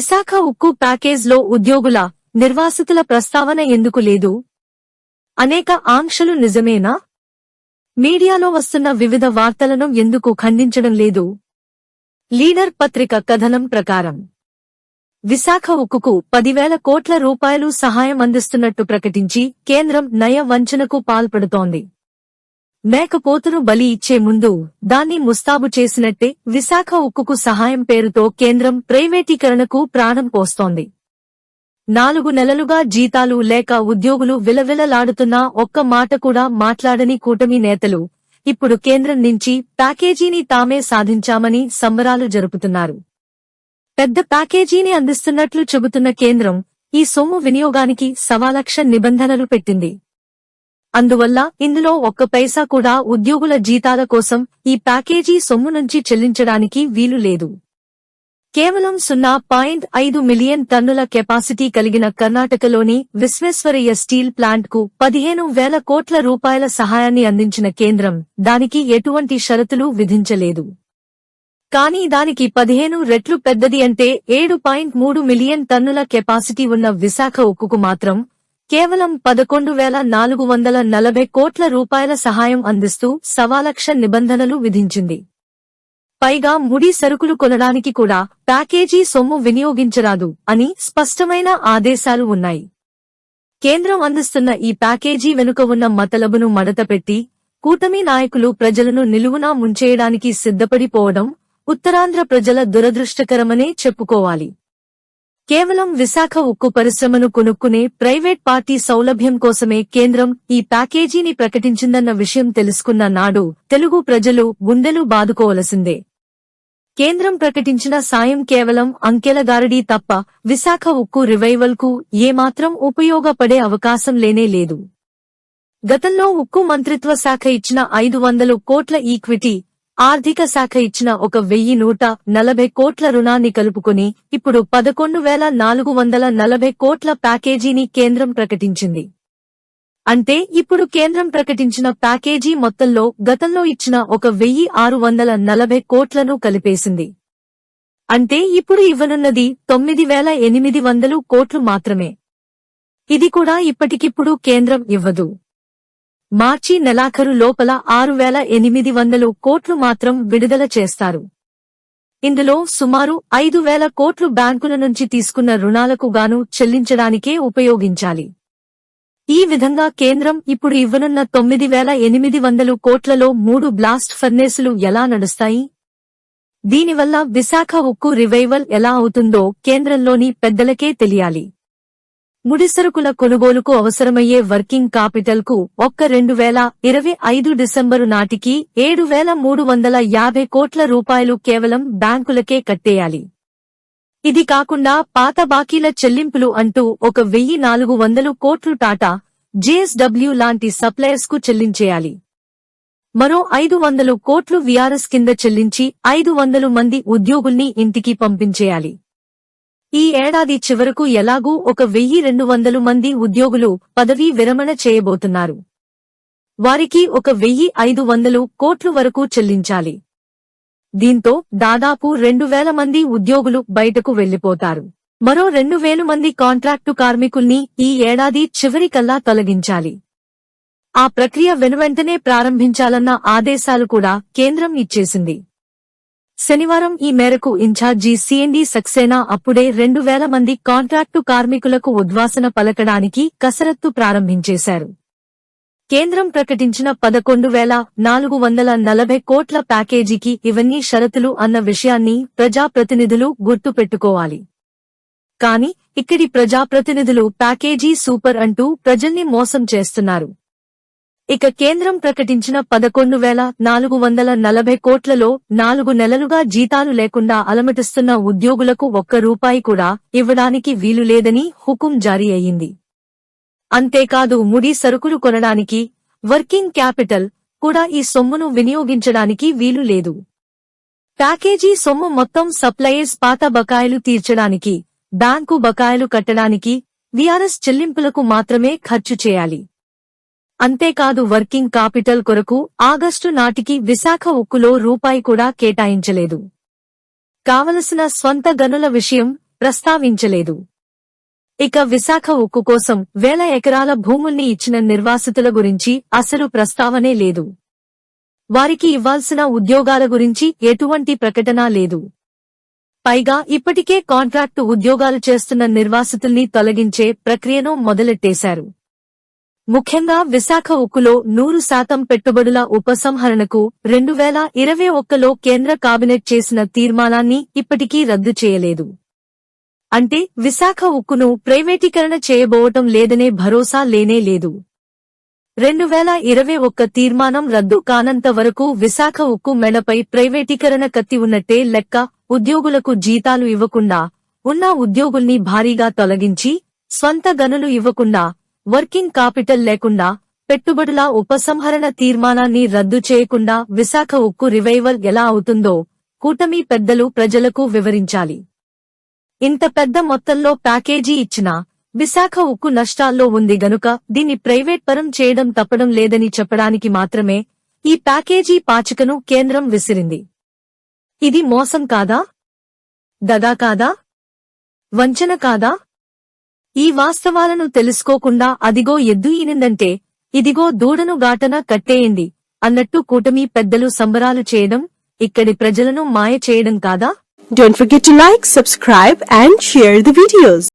విశాఖ ఉక్కు ప్యాకేజ్లో ఉద్యోగుల నిర్వాసితుల ప్రస్తావన ఎందుకు లేదు? అనేక ఆంక్షలు నిజమేనా? మీడియాలో వస్తున్న వివిధ వార్తలను ఎందుకు ఖండించడం లేదు? లీడర్ పత్రిక కథనం ప్రకారం విశాఖ ఉక్కుకు పదివేల కోట్ల రూపాయలు సహాయం అందిస్తున్నట్టు ప్రకటించి కేంద్రం నయ వంచనకు పాల్పడుతోంది. మేకపోతును బలి ఇచ్చే ముందు దాన్ని ముస్తాబు చేసినట్టే విశాఖ ఉక్కుకు సహాయం పేరుతో కేంద్రం ప్రైవేటీకరణకు ప్రాణం పోస్తోంది. నాలుగు నెలలుగా జీతాలు లేక ఉద్యోగులు విలవిలలాడుతున్నా ఒక్క మాట కూడా మాట్లాడని కూటమి నేతలు ఇప్పుడు కేంద్రం నుంచి ప్యాకేజీని తామే సాధించామని సంబరాలు జరుపుతున్నారు. పెద్ద ప్యాకేజీని అందిస్తున్నట్లు చెబుతున్న కేంద్రం ఈ సొమ్ము వినియోగానికి సవాలక్ష నిబంధనలు పెట్టింది. అందువల్ల ఇందులో ఒక్క పైసా కూడా ఉద్యోగుల జీతాల కోసం ఈ ప్యాకేజీ సొమ్ము నుంచి చెల్లించడానికి వీలు లేదు. కేవలం సున్నా పాయింట్ ఐదు మిలియన్ టన్నుల కెపాసిటీ కలిగిన కర్ణాటకలోని విశ్వేశ్వరయ్య స్టీల్ ప్లాంట్కు పదిహేను వేల కోట్ల రూపాయల సహాయాన్ని అందించిన కేంద్రం దానికి ఎటువంటి షరతులు విధించలేదు. కానీ దానికి పదిహేను రెట్లు పెద్దది అంటే ఏడు పాయింట్ మూడు మిలియన్ టన్నుల కెపాసిటీ ఉన్న విశాఖ ఉక్కుకు మాత్రం కేవలం పదకొండు వేల నాలుగు వందల నలభై కోట్ల రూపాయల సహాయం అందిస్తూ సవాలక్ష నిబంధనలు విధించింది. పైగా ముడి సరుకులు కొనడానికి కూడా ప్యాకేజీ సొమ్ము వినియోగించరాదు అని స్పష్టమైన ఆదేశాలు ఉన్నాయి. కేంద్రం అందిస్తున్న ఈ ప్యాకేజీ వెనుక ఉన్న మతలబును మడతపెట్టి కూటమి నాయకులు ప్రజలను నిలువునా ముంచేయడానికి సిద్ధపడిపోవడం ఉత్తరాంధ్ర ప్రజల దురదృష్టకరమనే చెప్పుకోవాలి. కేవలం విశాఖ ఉక్కు పరిశ్రమను కొనుక్కునే ప్రైవేట్ పార్టీ సౌలభ్యం కోసమే కేంద్రం ఈ ప్యాకేజీని ప్రకటించిందన్న విషయం తెలుసుకున్న నాడు తెలుగు ప్రజలు గుండెలు బాదుకోవలసిందే. కేంద్రం ప్రకటించిన సాయం కేవలం అంకెలగారడీ తప్ప విశాఖ ఉక్కు రివైవల్కు ఏమాత్రం ఉపయోగపడే అవకాశం లేనే లేదు. గతంలో ఉక్కు మంత్రిత్వ శాఖ ఇచ్చిన ఐదు వందలు కోట్ల ఈక్విటీ ఆర్థిక శాఖ ఇచ్చిన ఒక వెయ్యి నూట నలభై కోట్ల రుణాన్ని కలుపుకుని ఇప్పుడు పదకొండు వేల నాలుగు వందల నలభై కోట్ల ప్యాకేజీని కేంద్రం ప్రకటించింది. అంటే ఇప్పుడు కేంద్రం ప్రకటించిన ప్యాకేజీ మొత్తంలో గతంలో ఇచ్చిన ఒక వెయ్యి ఆరు వందల నలభై కోట్లను కలిపేసింది. అంటే ఇప్పుడు ఇవ్వనున్నది తొమ్మిది వేల ఎనిమిది వందలు కోట్లు మాత్రమే. ఇది కూడా ఇప్పటికిప్పుడు కేంద్రం ఇవ్వదు. మార్చి నెలాఖరు లోపల ఆరు వేల ఎనిమిది వందలు కోట్లు మాత్రం విడుదల చేస్తారు. ఇందులో సుమారు ఐదు వేల కోట్లు బ్యాంకుల నుంచి తీసుకున్న రుణాలకు గాను చెల్లించడానికే ఉపయోగించాలి. ఈ విధంగా కేంద్రం ఇప్పుడు ఇవ్వనున్న తొమ్మిది వేల ఎనిమిది వందలు కోట్లలో మూడు బ్లాస్ట్ ఫర్నేసులు ఎలా నడుస్తాయి? దీనివల్ల విశాఖ ఉక్కు రివైవల్ ఎలా అవుతుందో కేంద్రంలోని పెద్దలకే తెలియాలి. ముడిసరుకుల కొనుగోలుకు అవసరమయ్యే వర్కింగ్ కాపిటల్కు ఒక్క రెండు వేల ఇరవై ఐదు డిసెంబరు నాటికి ఏడు వేల మూడు వందల యాభై కోట్ల రూపాయలు కేవలం బ్యాంకులకే కట్టేయాలి. ఇది కాకుండా పాత బాకీల చెల్లింపులు అంటూ ఒక వెయ్యి నాలుగు వందలు కోట్లు టాటా జేఎస్డబ్ల్యూ లాంటి సప్లయర్స్కు చెల్లించేయాలి. మరో ఐదు వందలు కోట్లు విఆర్ఎస్ కింద చెల్లించి ఐదు వందలు మంది ఉద్యోగుల్ని ఇంటికి పంపించేయాలి. ఈ ఏడాది చివరకు ఎలాగూ ఒక వెయ్యి రెండు వందలు మంది ఉద్యోగులు పదవీ విరమణ చేయబోతున్నారు. వారికి ఒక వెయ్యి ఐదు వందలు కోట్లు వరకు చెల్లించాలి. దీంతో దాదాపు రెండు వేల మంది ఉద్యోగులు బయటకు వెళ్ళిపోతారు మరో రెండు వేలు మంది కాంట్రాక్టు కార్మికుల్ని ఈ ఏడాది చివరికల్లా తొలగించాలి. ఆ ప్రక్రియ వెనువెంటనే ప్రారంభించాలన్న ఆదేశాలు కూడా కేంద్రం ఇచ్చేసింది. శనివారం ఈ మేరకు ఇన్ఛార్జి సిఎండి సక్సేనా అప్పుడే రెండు వేల మంది కాంట్రాక్టు కార్మికులకు ఉద్వాసన పలకడానికి కసరత్తు ప్రారంభించేశారు. కేంద్రం ప్రకటించిన పదకొండు వేల నాలుగు వందల నలభై కోట్ల ప్యాకేజీకి ఇవన్నీ షరతులు అన్న విషయాన్ని ప్రజాప్రతినిధులు గుర్తుపెట్టుకోవాలి. కాని ఇక్కడి ప్రజాప్రతినిధులు ప్యాకేజీ సూపర్ అంటూ ప్రజల్ని మోసం చేస్తున్నారు. ఇక కేంద్రం ప్రకటించిన పదకొండు వేల నాలుగు వందల నలభై కోట్లలో నాలుగు నెలలుగా జీతాలు లేకుండా అలమటిస్తున్న ఉద్యోగులకు ఒక్క రూపాయి కూడా ఇవ్వడానికి వీలు లేదని హుకుం జారీ అయింది అంతేకాదు ముడి సరుకులు కొనడానికి వర్కింగ్ క్యాపిటల్ కూడా ఈ సొమ్మును వినియోగించడానికి వీలు లేదు. ప్యాకేజీ సొమ్ము మొత్తం సప్లయర్స్ పాత బకాయిలు తీర్చడానికి బ్యాంకు బకాయిలు కట్టడానికి విఆర్ఎస్ చెల్లింపులకు మాత్రమే ఖర్చు చేయాలి. అంతేకాదు వర్కింగ్ కాపిటల్ కొరకు ఆగస్టు నాటికి విశాఖ ఉక్కులో రూపాయి కూడా కేటాయించలేదు. కావలసిన స్వంత గనుల విషయం ప్రస్తావించలేదు. ఇక విశాఖ ఉక్కు కోసం వేల ఎకరాల భూముల్ని ఇచ్చిన నిర్వాసితుల గురించి అసలు ప్రస్తావనే లేదు. వారికి ఇవ్వాల్సిన ఉద్యోగాల గురించి ఎటువంటి ప్రకటన లేదు. పైగా ఇప్పటికే కాంట్రాక్టు ఉద్యోగాలు చేస్తున్న నిర్వాసితుల్ని తొలగించే ప్రక్రియను మొదలెట్టేశారు. ముఖ్యంగా విశాఖ ఉక్కులో నూరు శాతం పెట్టుబడుల ఉపసంహరణకు రెండు వేల ఇరవై ఒక్కలో కేంద్ర కాబినెట్ చేసిన తీర్మానాన్ని ఇప్పటికీ రద్దు చేయలేదు. అంటే విశాఖ ఉక్కును ప్రైవేటీకరణ చేయబోవటం లేదనే భరోసా లేనే లేదు. రెండు వేల ఇరవై ఒక్క తీర్మానం రద్దు కానంత వరకు విశాఖ ఉక్కు మెడపై ప్రైవేటీకరణ కత్తి ఉన్నట్టే లెక్క ఉద్యోగులకు జీతాలు ఇవ్వకుండా ఉన్న ఉద్యోగుల్ని భారీగా తొలగించి స్వంత గనులు ఇవ్వకుండా వర్కింగ్ కాపిటల్ లేకుండా పెట్టుబడుల ఉపసంహరణ తీర్మానాన్ని రద్దు చేయకుండా విశాఖ ఉక్కు రివైవల్ ఎలా అవుతుందో కూటమి పెద్దలు ప్రజలకు వివరించాలి. ఇంత పెద్ద మొత్తంలో ప్యాకేజీ ఇచ్చినా విశాఖ ఉక్కు నష్టాల్లో ఉంది గనుక దీన్ని ప్రైవేట్ పరం చేయడం తప్పడం లేదని చెప్పడానికి మాత్రమే ఈ ప్యాకేజీ పాచికను కేంద్రం విసిరింది. ఇది మోసం కాదా? దదా కాదా? వంచన కాదా? ఈ వాస్తవాలను తెలుసుకోకుండా అదిగో ఎద్దు ఈనిందంటే ఇదిగో దూడను గాటన కట్టేయండి అన్నట్టు కూటమి పెద్దలు సంబరాలు చేయడం ఇక్కడి ప్రజలను మాయ చేయడం కాదా Don't forget to like, subscribe and share the videos.